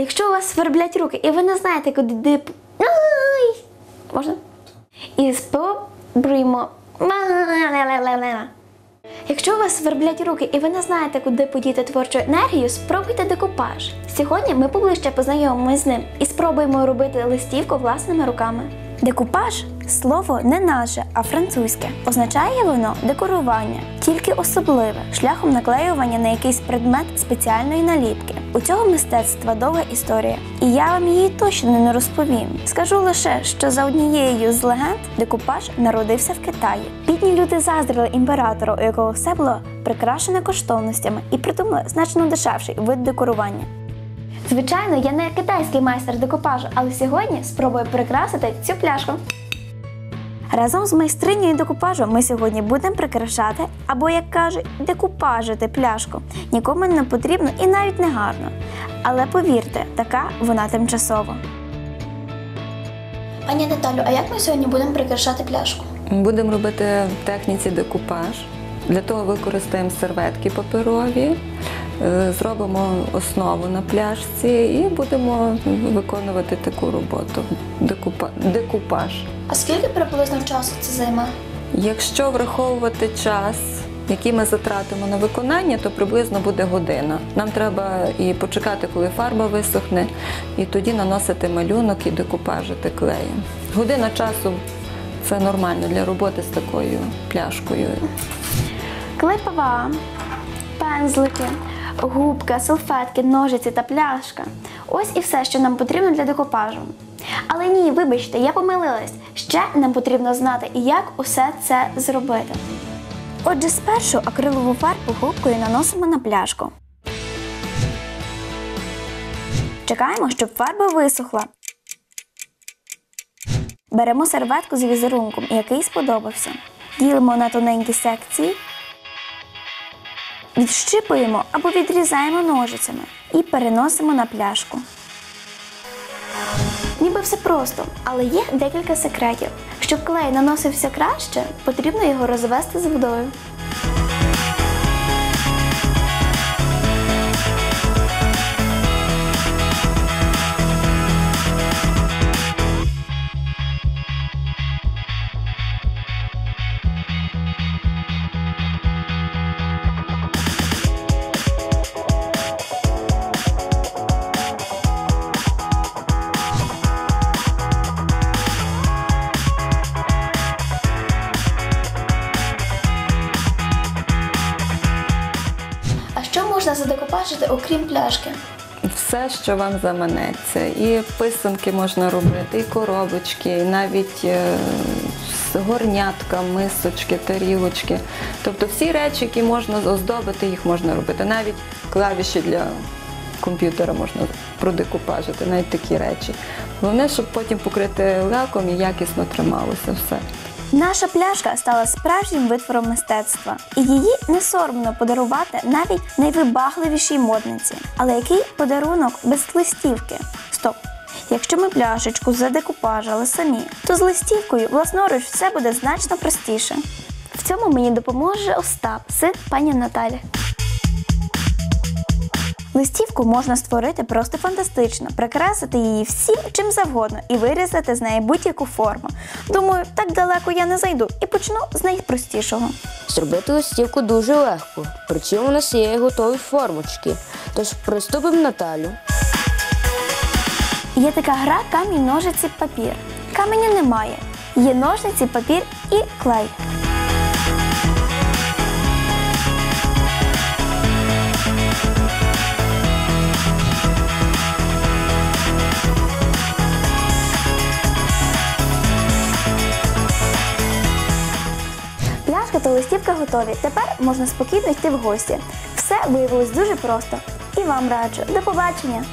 Якщо у вас сверблять руки і ви не знаєте, куди. Ай! Можна? І спробуємо. Якщо у вас сверблять руки і ви не знаєте, куди подіти творчу енергію, спробуйте декупаж. Сьогодні ми поближче познайомимося з ним і спробуємо робити листівку власними руками. Декупаж слово не наше, а французьке. Означає воно декорування, тільки особливе, шляхом наклеювання на якийсь предмет спеціальної наліпки. У цього мистецтва довга історія, і я вам її точно не розповім. Скажу лише, що за однією з легенд декупаж народився в Китаї. Бідні люди заздрили імператору, у якого все було прикрашене коштовностями, і придумали значно дешевший вид декорування. Звичайно, я не китайський майстер декупажу, але сьогодні спробую прикрасити цю пляшку. Разом з майстринею декупажу ми сьогодні будемо прикрашати або, як кажуть, декупажити пляшку. Нікому не потрібно і навіть не гарно. Але повірте, така вона тимчасово. Пані Наталю, а як ми сьогодні будемо прикрашати пляшку? Будемо робити в техніці декупаж. Для того використаємо серветки паперові, зробимо основу на пляшці і будемо виконувати таку роботу. Декупа- Декупаж. А скільки приблизно часу це займе? Якщо враховувати час, який ми затратимо на виконання, то приблизно буде година. Нам треба і почекати, коли фарба висохне, і тоді наносити малюнок і декупажити клеєм. Година часу це нормально для роботи з такою пляшкою. Клипова, пензлики, губка, салфетки, ножиці та пляшка. Ось і все, що нам потрібно для декупажу. Але ні, вибачте, я помилилась. Ще нам потрібно знати, як усе це зробити. Отже, спершу акрилову фарбу губкою наносимо на пляшку. Чекаємо, щоб фарба висохла. Беремо серветку з візерунком, який сподобався. Ділимо на тоненькі секції, відщипуємо або відрізаємо ножицями і переносимо на пляшку. Ніби все просто, але є декілька секретів. Щоб клей наносився краще, потрібно його розвести з водою. Задекупажити, окрім пляшки? Все, що вам заманеться. І писанки можна робити, і коробочки, і навіть е, горнятка, мисочки, тарілочки. Тобто всі речі, які можна оздобити, їх можна робити. Навіть клавіші для комп'ютера можна продекупажити, навіть такі речі. Головне, щоб потім покрити лаком і якісно трималося все. Наша пляшка стала справжнім витвором мистецтва, і її не соромно подарувати навіть найвибагливішій модниці. Але який подарунок без листівки? Стоп! Якщо ми пляшечку задекупажили самі, то з листівкою власноруч все буде значно простіше. В цьому мені допоможе Остап, син пані Наталі. Листівку можна створити просто фантастично, прикрасити її всім чим завгодно і вирізати з неї будь-яку форму. Думаю, так далеко я не зайду і почну з найпростішого. Зробити листівку дуже легко, причому у нас є готові формочки. Тож приступимо Наталю. Є така гра камінь, ножиці, папір. Каменя немає. Є ножниці, папір і клей. Листівка готові. Тепер можна спокійно йти в гості. Все виявилось дуже просто. І вам раджу. До побачення!